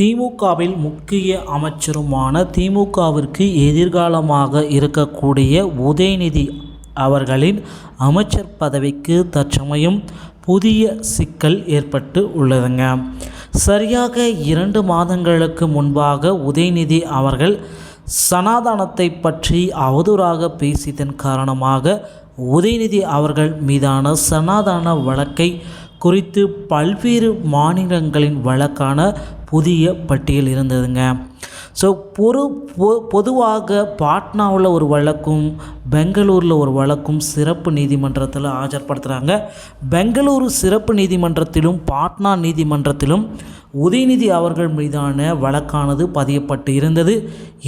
திமுகவில் முக்கிய அமைச்சருமான திமுகவிற்கு எதிர்காலமாக இருக்கக்கூடிய உதயநிதி அவர்களின் அமைச்சர் பதவிக்கு தற்சமயம் புதிய சிக்கல் ஏற்பட்டு உள்ளதுங்க. சரியாக இரண்டு மாதங்களுக்கு முன்பாக உதயநிதி அவர்கள் சனாதனத்தை பற்றி அவதூறாக பேசியதன் காரணமாக உதயநிதி அவர்கள் மீதான சனாதன வழக்கை குறித்து பல்வேறு மாநிலங்களின் வழக்கான புதிய பட்டியல் இருந்ததுங்க. ஸோ பொறு பொ பொதுவாக பாட்னாவில் ஒரு வழக்கும் பெங்களூரில் ஒரு வழக்கும் சிறப்பு நீதிமன்றத்தில் ஆஜர்படுத்துகிறாங்க பெங்களூரு சிறப்பு நீதிமன்றத்திலும் பாட்னா நீதிமன்றத்திலும் உதயநிதி அவர்கள் மீதான வழக்கானது பதியப்பட்டு இருந்தது.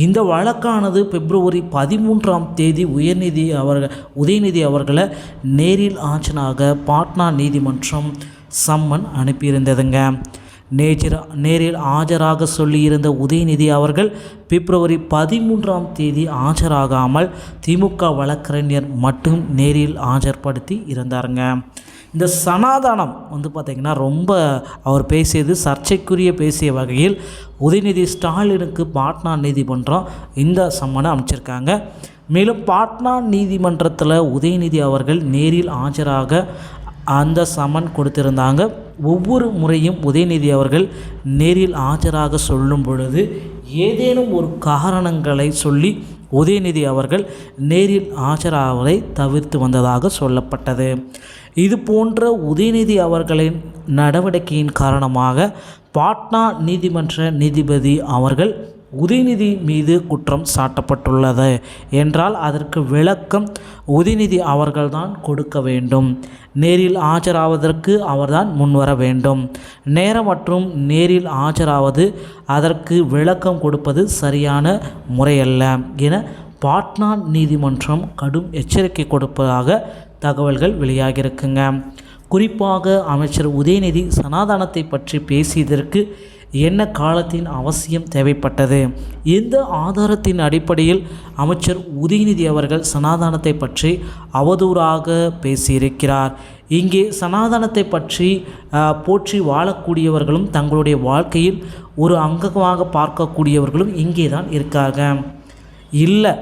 இந்த வழக்கானது பிப்ரவரி பதிமூன்றாம் தேதி உயர்நீதி அவர்கள் உதயநிதி அவர்களை நேரில் ஆஜராக பாட்னா நீதிமன்றம் சம்மன் அனுப்பியிருந்ததுங்க. நேஜிர நேரில் ஆஜராக சொல்லியிருந்த உதயநிதி அவர்கள் பிப்ரவரி பதிமூன்றாம் தேதி ஆஜராகாமல் திமுக வழக்கறிஞர் மட்டும் நேரில் ஆஜர்படுத்தி இருந்தாருங்க. இந்த சனாதனம் வந்து பார்த்திங்கன்னா ரொம்ப அவர் பேசியது சர்ச்சைக்குரிய பேசிய வகையில் உதயநிதி ஸ்டாலினுக்கு பாட்னா நீதிமன்றம் இந்த சம்மனை அமைச்சிருக்காங்க மேலும் பாட்னா நீதிமன்றத்தில் உதயநிதி அவர்கள் நேரில் ஆஜராக அந்த சமன் கொடுத்திருந்தாங்க. ஒவ்வொரு முறையும் உதயநிதி அவர்கள் நேரில் ஆஜராக சொல்லும் பொழுது ஏதேனும் ஒரு காரணங்களை சொல்லி உதயநிதி அவர்கள் நேரில் ஆஜராவதை தவிர்த்து வந்ததாக சொல்லப்பட்டது. இது போன்ற உதயநிதி அவர்களின் நடவடிக்கையின் காரணமாக பாட்னா நீதிமன்ற நீதிபதி அவர்கள் உதயநிதி மீது குற்றம் சாட்டப்பட்டுள்ளது என்றால் அதற்கு விளக்கம் உதயநிதி அவர்கள்தான் கொடுக்க வேண்டும். நேரில் ஆஜராவதற்கு அவர்தான் முன்வர வேண்டும். நேரம் மற்றும் நேரில் ஆஜராவது அதற்கு விளக்கம் கொடுப்பது சரியான முறையல்ல என பாட்னா நீதிமன்றம் கடும் எச்சரிக்கை கொடுப்பதாக தகவல்கள் வெளியாகியிருக்குங்க. குறிப்பாக அமைச்சர் உதயநிதி சனாதனத்தை பற்றி பேசியதற்கு என்ன காலத்தின் அவசியம் தேவைப்பட்டது? எந்த ஆதாரத்தின் அடிப்படையில் அமைச்சர் உதயநிதி அவர்கள் சனாதானத்தை பற்றி அவதூறாக பேசியிருக்கிறார்? இங்கே சனாதனத்தை பற்றி போற்றி வாழக்கூடியவர்களும் தங்களுடைய வாழ்க்கையில் ஒரு அங்கமாக பார்க்கக்கூடியவர்களும் இங்கே தான் இருக்காங்க. இல்லை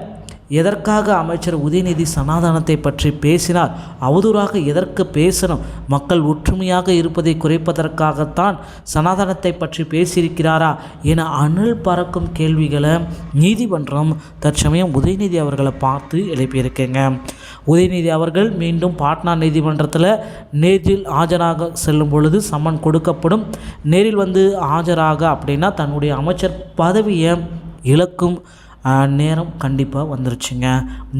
எதற்காக அமைச்சர் உதயநிதி சனாதனத்தை பற்றி பேசினார்? அவதூறாக எதற்கு பேசணும்? மக்கள் ஒற்றுமையாக இருப்பதை குறைப்பதற்காகத்தான் சனாதனத்தை பற்றி பேசியிருக்கிறாரா என அனல் பறக்கும் கேள்விகளை நீதிமன்றம் தற்சமயம் உதயநிதி அவர்களை பார்த்து எழுப்பியிருக்கேங்க. உதயநிதி அவர்கள் மீண்டும் பாட்னா நீதிமன்றத்தில் நேரில் ஆஜராக செல்லும் பொழுது சம்மன் கொடுக்கப்படும். நேரில் வந்து ஆஜராக அப்படின்னா தன்னுடைய அமைச்சர் பதவியை இழக்கும். நேரம் கண்டிப்பாக வந்துருச்சுங்க.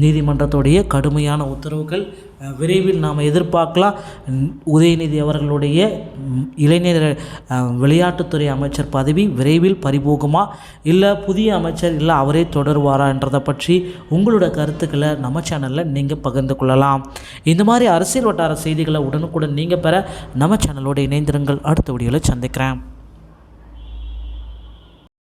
நீதிமன்றத்துடைய கடுமையான உத்தரவுகள் விரைவில் நாம் எதிர்பார்க்கலாம். உதயநிதி அவர்களுடைய இளைஞர் விளையாட்டுத்துறை அமைச்சர் பதவி விரைவில் பறிபோகுமா? இல்லை புதிய அமைச்சர் இல்லை அவரே தொடருவாரான்றதை பற்றி உங்களோட கருத்துக்களை நம்ம சேனலில் நீங்கள் பகிர்ந்து கொள்ளலாம். இந்த மாதிரி அரசியல் வட்டார செய்திகளை உடனுக்குடன் நீங்கள் பெற நம்ம சேனலோடு இணைந்திருங்கள். அடுத்த வீடியோவில் சந்திக்கிறேன்.